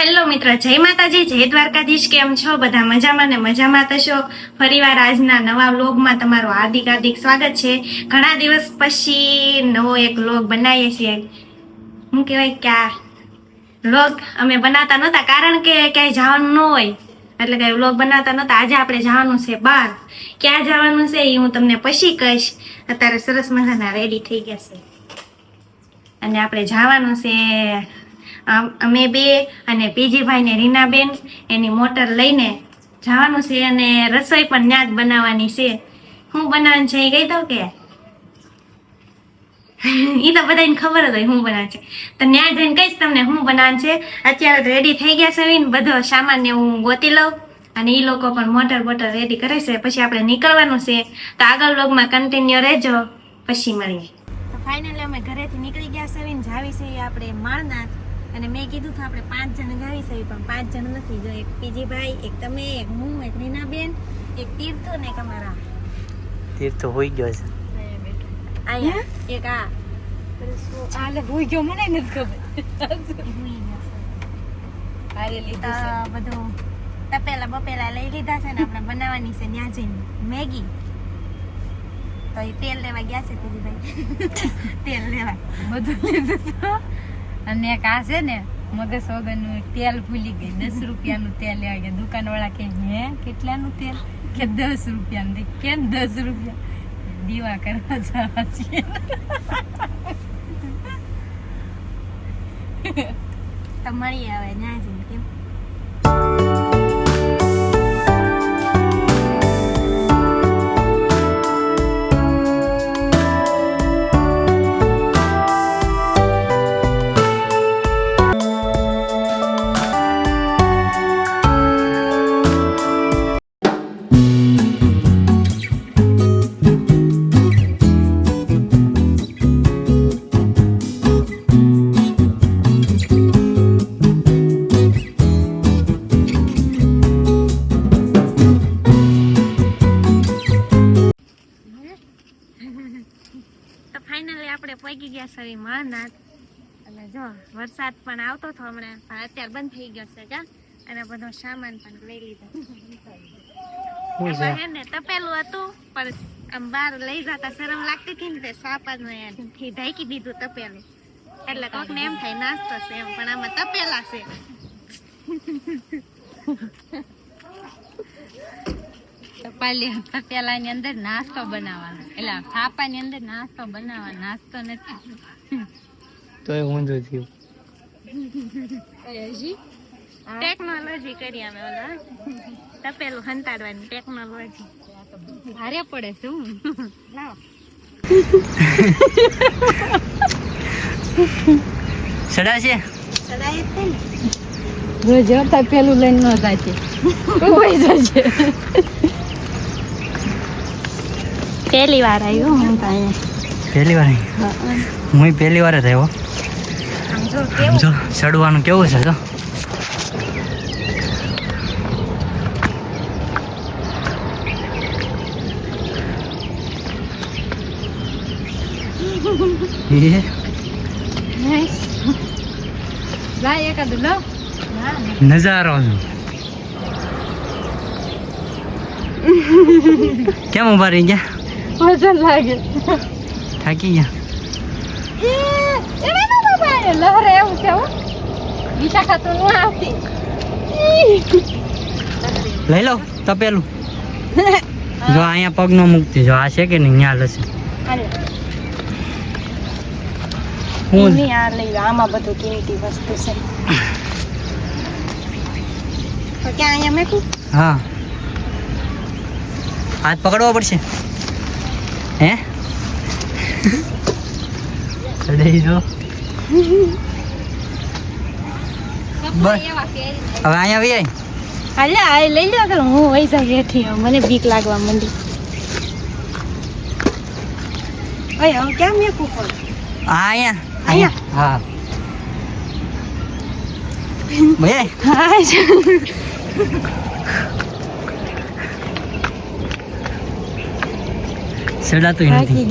Hello મિત્ર, જય માતાજી, જય દ્વારકાધીશ. કેમ છો? બધા મજામાં ને મજામાં થશો? ફરીવાર આજના નવા વ્લોગમાં તમારું હાર્દિક હાર્દિક સ્વાગત છે. ઘણા દિવસ પછી નવો એક વ્લોગ બનાવીએ છીએ. હું કહેવાય ક્યાં વ્લોગ અમે બનાવતા નહોતા, કારણ કે ક્યાંય જવાનું ન હોય. એટલે કઈ વ્લોગ બનાવતા નહોતા. આજે આપણે જવાનું છે બહાર. ક્યાં જવાનું છે એ હું તમને પછી કહીશ. અત્યારે સરસ મજાના રેડી થઈ ગયા છે. અને આપણે જવાનું છે, અમે બે અને પીજીભાઈ ને રીનાબેન, એની મોટર લઈને જવાનું છે અને રસોઈ પણ ત્યાં જ બનાવવાની છે. હું બનાવવાનું છે એ કહી દઉં કે? એ તો બધાને ખબર જ હોય હું બનાવે છે. તો ત્યાં જઈને કહીશ તમને હું બનાવવાનું છે. અત્યારે રેડી થઈ ગયા છે બધો સામાન હું ગોતી લઉં. અને એ લોકો પણ મોટર બોટર રેડી કરે છે. પછી આપણે નીકળવાનું છે. તો આગળ વ્લોગમાં કન્ટિન્યુ રહેજો. પછી મળીએ. ફાઇનલી અમે ઘરેથી નીકળી ગયા છે ને જાવી છે આપણે માળનાથ. અને મેં કીધું હતું આપણે પાંચ જણ જાવી છે પણ પાંચ જણ નથી. જો એક પીજીભાઈ એક તમે એક હું એક રીનાબેન એક તીર્થો ને એક અમારા. તીર્થ હોઈ ગયો છે. અહીંયા એક આ. ચાલે હોઈ ગયો મને નથી ખબર. ભૂઈ ગયા હારે લીધું બધું તપેલા બપેલા લઈ લીધા છે ને આપણે બનાવવાની છે ત્યાં જઈને મેગી. તો એ તેલ લેવા ગયા છે પીજીભાઈ તેલ લેવા. બધું લીધું તો. અને એક આ છે ને મગજ વગરનું તેલ ભૂલી ગઈ. દસ રૂપિયાનું તેલ લેવા ગયા. દુકાન વાળા કે હે કેટલાનું તેલ? કે દસ રૂપિયાનું કેમ દસ રૂપિયા? દીવા કરવા જવા છીએ. તો મળીએ આવે ત્યાં જઈને કેમ? ફાઇનલી ગયા છે માનાથ અને જો વરસાદ પણ આવતો હતો હમણાં પણ અત્યારે બંધ થઈ ગયો છે કા અને બધો સામાન પણ લઈ લીધો. હે ને તપેલું હતું પણ આમ બહાર લઈ જતા શરમ લાગતી હતી ને તે સાપાનું થી ઢાંકી દીધું તપેલું. એટલે કોક ને એમ થાય નાસ્તો છે એમ પણ આમાં તપેલા છે. ટપાલી તપેલા ની અંદર નાસ્તો બનાવવાનો. એટલે થાપા ની અંદર નાસ્તો બનાવવાનો નાસ્તો નથી. તો એ ઊંધું થયું. હજી? ટેકનોલોજી કરી અમે ઓલા. તપેલું હંતાડવાની ટેકનોલોજી ભારે પડે શું લાવો. સડા છે? સડાય છે ને? જો જતા પેલું લઈને ન છે કોઈ જશે પહેલી વાર આવ્યો હું તો અહીંયા. પહેલી વાર. હું પહેલી વાર જ આવ્યો. જો ચડવાનું કેવું છે જો. નજારો કેમ ઊભા રહી ગયા? વજન લાગે. થાકી ગયા. એને નો બાબા લહરે એવું છે હો. વિશાખા તો નો આવતી. લઈ લો તપેલું. જો અહીંયા પગ નો મૂકતી જો આ છે કે નહીં લશે હું આ લઈ આમાં બધું કિંમતી વસ્તુ છે. તો ક્યાં અહીંયા મેકું હા. હાથ પકડવો પડશે. હે? ચડાઈ દો બસ. હવે અહીંયા આવી આય. હાલે આ લઈ લો કે હું વહી જાય હેઠી મને બીક લાગવા મંડી. અય હવે કેમ પણ હા અહીંયા. અહીંયા? હા. ભાઈ હા ચડાતું નથી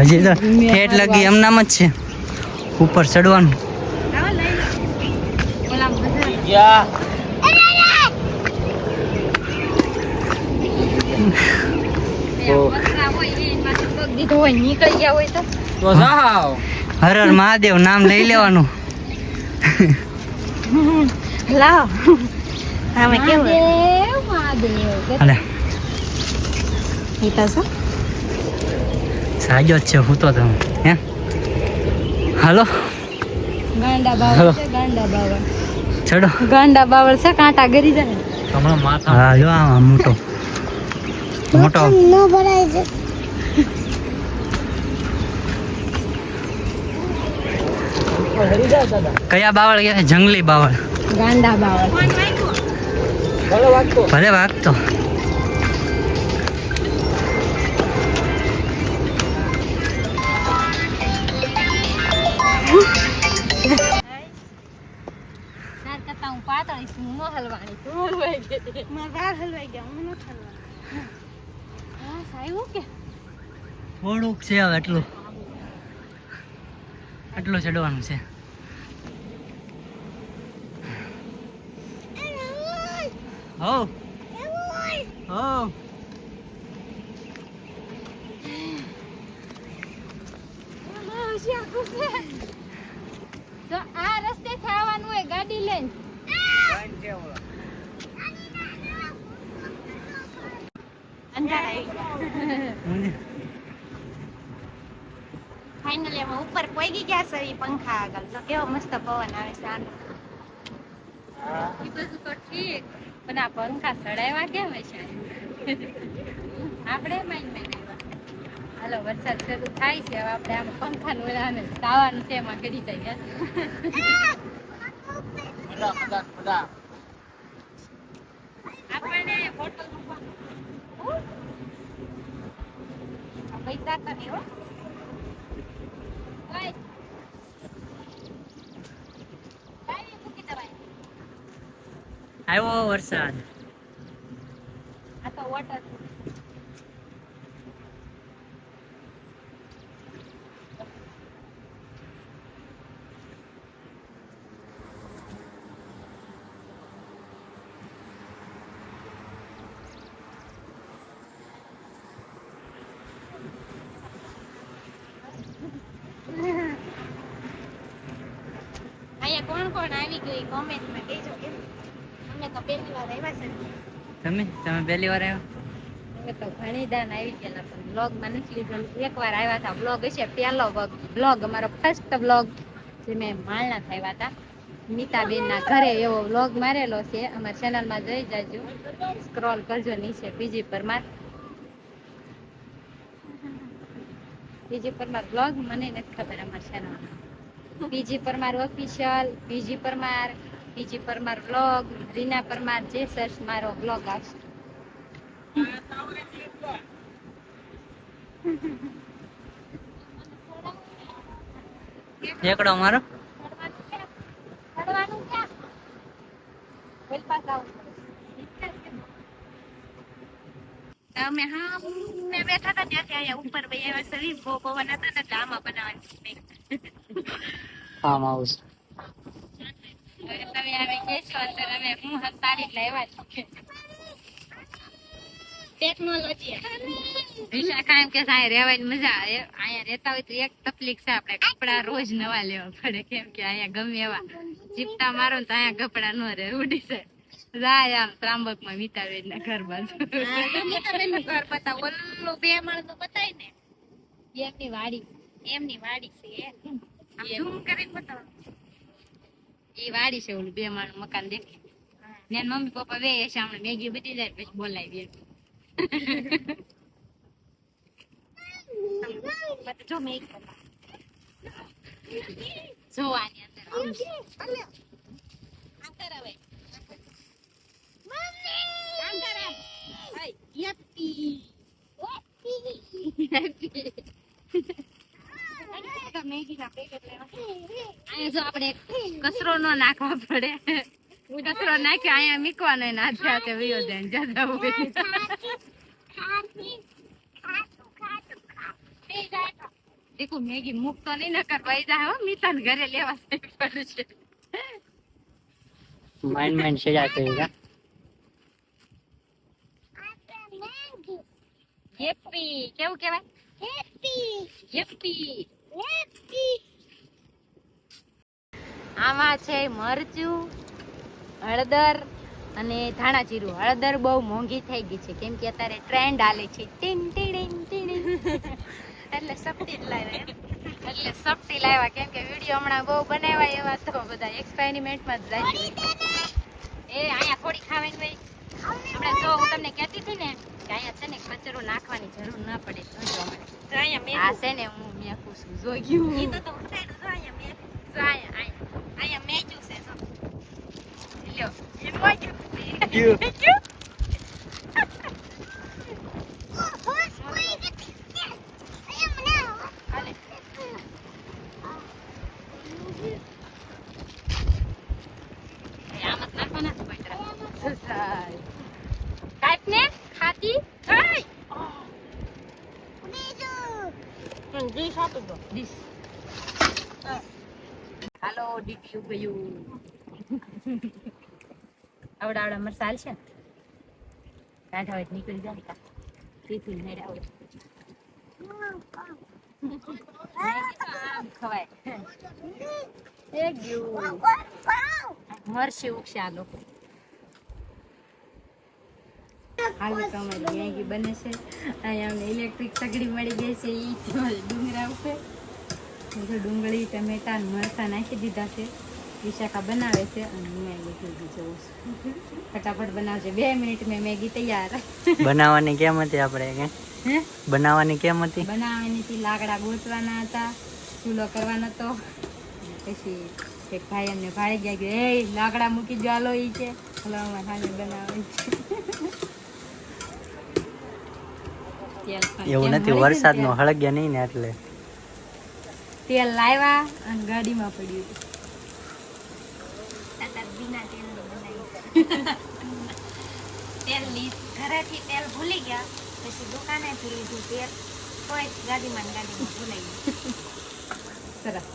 હજી તો ઠેઠ લગી એમનામ જ છે. ઉપર ચડવાનું. આવો લઈ લો ઓલા મજા પતરા હોય એ એમાંથી પગ દીધો હોય નીકળી ગયા હોય તો હર હર મહાદેવ નામ લઈ લેવાનું. લાવ. કેવું? મહાદેવ મહાદેવ અલે ઈ તો શું સાજો જ છે હું તો તમે હે? હાલો? ગાંડા બાવળ છે ગાંડા બાવળ. ચડો. ગાંડા બાવળ છે કાંટા ગરી જાય. હા જો આમ મોટો. મોટો. કયા બાવળ ગયા? જંગલી બાવળ. ગાંડા બાવળ. ભલે વાગતો. તાર કરતા હું પાતળી છું ન હલવાની તું હલવાઈ ગઈ મારા હલવાઈ ગયા હું. નથી હલવા હા. સાહેબ કે થોડુંક છે. હવે એટલું આટલું ચડવાનું છે હો હો આ રસ્તે થવાનું હોય ગાડી લઈને અંધારા આવી ગયા ફાઇનલી અમે ઉપર ઈ પંખા આગળ તો કેવો મસ્ત પવન આવે છે આનો એ બધું તો ઠીક પણ આ પંખા સડાવ્યા કેમ છે આપણે માઇન માઇન હાલો વરસાદ શરૂ થાય છે હવે આપણે આમ પંખાનું ઓલાને તાવાનું છે એમાં કરી દઈએ આપણને ફોટો પૈસા તો નહીં હો ઓય આવ્યો વરસાદ. આ તો વોટર કોણ કોણ આવી ગયું કોમેન્ટમાં કહેજો. કેમ અમે તો પહેલી વાર આવ્યા છે. તમે? તમે પહેલી વાર આવ્યા? અમે તો ઘણી આવી ગયેલા પણ બ્લોગ નથી લીધેલું. એકવાર આવ્યા હતા બ્લોગ હશે પહેલો બ્લોગ અમારો ફર્સ્ટ બ્લોગ જે મેં માલના થયા હતા. નીતાબેન ઘરે એવો બ્લોગ મારેલો છે. અમારી ચેનલમાં જોઈ જાજો. સ્ક્રોલ કરજો નીચે બીજી પરમાર. બીજી પરમાર બ્લોગ મને નથી ખબર અમારી ચેનલ બીજી પરમાર ઓફિશિયલ બીજી પરમાર. બીજી પરમાર બ્લોગ રીના પરમાર જે સર્ચ મારો બ્લોગ આવશે. એકડો મારો. અમે હા મેં બેઠા હતા ત્યાંથી અહીંયા ઉપર બે આવ્યા છે બહુ પવન હતા ને એટલે આમાં બનાવવાની હવે તમે હવે કહેશો હું હતાડી એટલે આવ્યા ટેકનોલોજી વિશાખા એમ કે અહીંયા રહેવાની મજા આવે. અહીંયા રહેતા હોય તો એક તકલીફ છે આપણે કપડા રોજ નવા લેવા પડે. કેમ કે અહીંયા ગમે એવા ચીપટા મારો ને તો અહીંયા કપડા ન રહે ઉડી છે જાય આમ ત્રાંબકમાં વિતાવે ના ઘર બાજુ. ઘર બતાવ. ઓલું બે માળ તો બતાય ને. એમની વાડી. એમની વાડી છે એ. આમ zoom કરીને બતાવો? એ વાડી છે ઓલું બે માળ મકાન દેખે ને મમ્મી પપ્પા બે સામે મેગી બધી જાય પછી બોલાવી જો મેં જોવાની અંદર આંતર આવે. આમ કરે. યપ્પી. તો મેગીના પેકેટ લેવા. અહીંયા જો આપણે કચરો નો નાખવા પડે કચરો નાખ્યો અહીંયા મીકવાનો એને હાથે હાથે વયો જાય જતા હોય. દેખો મેગી મૂકતો નહીં નકર વહી જાય હો મિતાન ઘરે લેવા જઈ પડશે. માઇન માઇન્ડ સેજા કા હેપી કેવું કહેવાય? હેપી. આમાં છે મરચું હળદર અને ધાણા જીરું. હળદર બહુ મોંઘી થઈ ગઈ છે. કેમ કે અત્યારે ટ્રેન્ડ આલે છે. ટીન ટીડીન ટીડીન. એટલે સપટી જ લાવ્યા એટલે સપટી લાવ્યા. કેમ કે વીડિયો હમણાં બહુ બનાવ્યા એવા તો બધા એક્સપેરિમેન્ટમાં જ જાય. એ અહીંયા થોડી ખાવાની ભાઈ હમણાં જો હું તમને કહેતી હતી ને કે અહીંયા છે ને કચરો નાખવાની જરૂર ના પડે જોજો હમણાં. આ છે ને હું મેકું છું જોઈ ગયું. જો અહીંયા અહીંયા અહીંયા મેચું છે જો. લ્યો હાલે. એ આમ જ નાખવાના છે કોઈ આવડા આવડા મરસાલ ને. કાંઠા હોય નીકળી જાય કા. તેથી નહીં આવડે ખવાય એ ગયું મરસી ઉગશે આ લોકો. હાલ તો અમારી મેગી બને છે. અહીંયા અમને ઇલેક્ટ્રિક સગડી મળી ગઈ છે. એ ડુંગરા ઉપર. ડુંગળી ટમેટા મરસા નાખી દીધા છે. વિશાખા બનાવે છે અને મેગી થઈ જવું છું ફટાફટ બનાવજે. બે મિનિટ મેં મેગી તૈયાર. બનાવવાની કેમ હતી આપણે કે? બનાવવાની કેમ હતી? બનાવવાની હતી લાકડા ગોતવાના હતા ચૂલો કરવાનો હતો. પછી એક ભાઈ અમને ભાઈ ગયા કે એ લાકડા મૂકી જાલો ઈ છે. હલો અમારે બનાવવાની છે. એવું નથી વરસાદ નો હળગ્યા નહીં ને એટલે. તેલ લાવ્યા અને ગાડીમાં પડ્યું હતું. તાતા બીના તેલનું બનાવ્યું. તેલ લી ઘરેથી તેલ ભૂલી ગયા પછી દુકાનેથી લીધું તેલ કોઈ ગાડીમાં ગાડીમાં ભૂલાઈ ગયું. સરસ.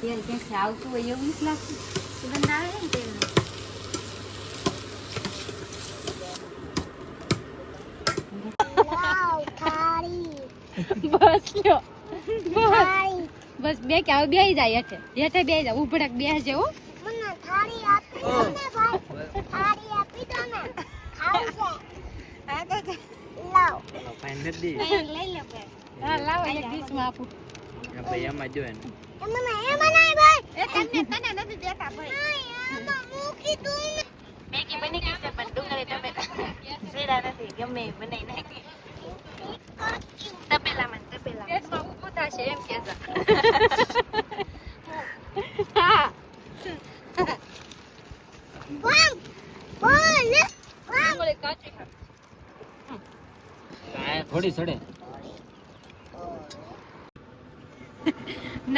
તેલ ક્યાંથી આવતું હોય એવું નથી લાગતું? સુગંધ આવે ને તેલ બસ લ્યો. બસ. બસ બે કે આવ બે જાય હેઠે. હેઠે બે જાય ઉભડક બે જેવો મેગી બની ગઈ છે. પણ ડુંગળી જીરા નથી ગમે બનાવી નાખી તપેલામાં ને તપેલામાં પેટમાં ઊભું થશે એમ કે હા ડુંગળી કાચી ખા. થોડી સડે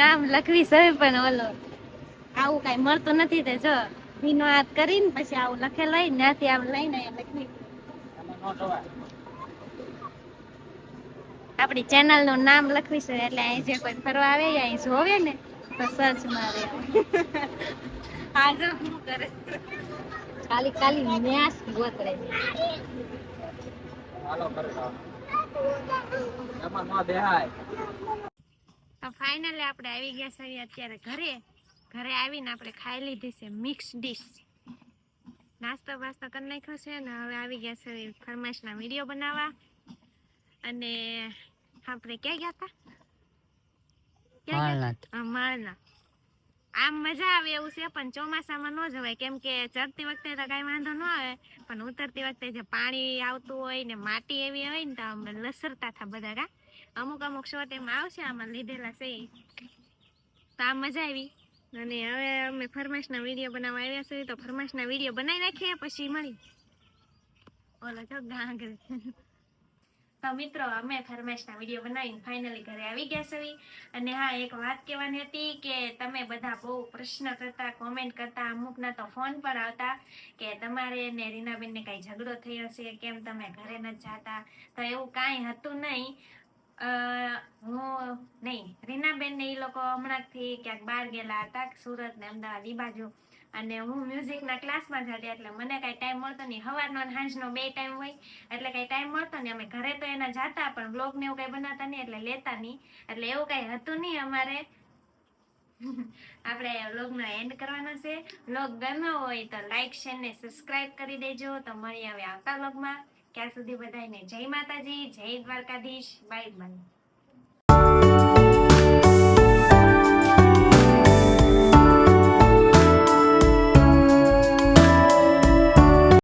નામ લખવી છે પણ ઓલો, આવું કઈ મળતું નથી તે જો ભીનો હાથ કરીને પછી આવું લખેલ હોય ત્યાંથી આમ લઈને લખવી. આપણી ચેનલનું નામ લખવી છે, એટલે અહીં જે કોઈ ફરવા આવે અહીં જોવે ને, તો સર્ચ મારે. આ જો, શું કરે? ખાલી ખાલી ન્યાસ ગોતરે તો ફાઇનલી આપણે આવી ગયા છીએ અત્યારે ઘરે. ઘરે આવીને આપણે ખાઈ લીધી છે મિક્સ ડીશ નાસ્તો બાસ્તો કરી નાખ્યો છે ને હવે આવી ગયા છે ફરમાઈશના વીડિયો બનાવવા. અને આપણે ક્યાં ગયા હતા? માળના. આમ મજા આવે એવું છે પણ ચોમાસામાં ન જવાય. કેમ કે ચડતી વખતે તો કઈ વાંધો ન આવે પણ ઉતરતી વખતે જે પાણી આવતું હોય ને માટી એવી હોય ને તો અમે લસરતા થા બધા કા. અમુક અમુક શોર્ટ એમાં આવશે, આમાં લીધેલા છે. તો આ મજા આવી. અને હવે અમે ફરમાશના વીડિયો બનાવવા આવ્યા છીએ, તો ફરમાશના વીડિયો બનાવી નાખીએ, પછી મળી. ઓલો જો ગાંગર તો મિત્રો, અમે ફરમાઈશના વીડિયો બનાવીને ફાઇનલી ઘરે આવી ગયા છીએ. અને હા, એક વાત કહેવાની હતી કે તમે બધા બહુ પ્રશ્ન કરતા કોમેન્ટ કરતા, અમુકના તો ફોન પર આવતા કે તમારે ને રીનાબેનને કાંઈ ઝઘડો થયો છે, કેમ તમે ઘરે નથી જાતા? તો એવું કાંઈ હતું નહીં. હું નહીં, રીનાબેન ને એ લોકો હમણાંથી ક્યાંક બહાર ગયેલા હતા, સુરત ને અમદાવાદ એ બાજુ. અને હું મ્યુઝિકના ક્લાસમાં જ હતી, એટલે મને કાંઈ ટાઈમ મળતો નહીં. સવારનો અને સાંજનો બે ટાઈમ હોય, એટલે કાંઈ ટાઈમ મળતો નહીં. અમે ઘરે તો એના જાતા, પણ બ્લોગ ને એવું કાંઈ બનાવતા નહીં, એટલે લેતા નહીં. એટલે એવું કાંઈ હતું નહીં અમારે. આપણે વ્લોગનો એન્ડ કરવાનો છે. વ્લોગ ગમ્યો હોય તો લાઈક શેર ને સબસ્ક્રાઇબ કરી દેજો. તો મળીએ હવે આવતા વ્લોગમાં ત્યાં સુધી બધાને જય માતાજી જય દ્વારકાધીશ બાય બાય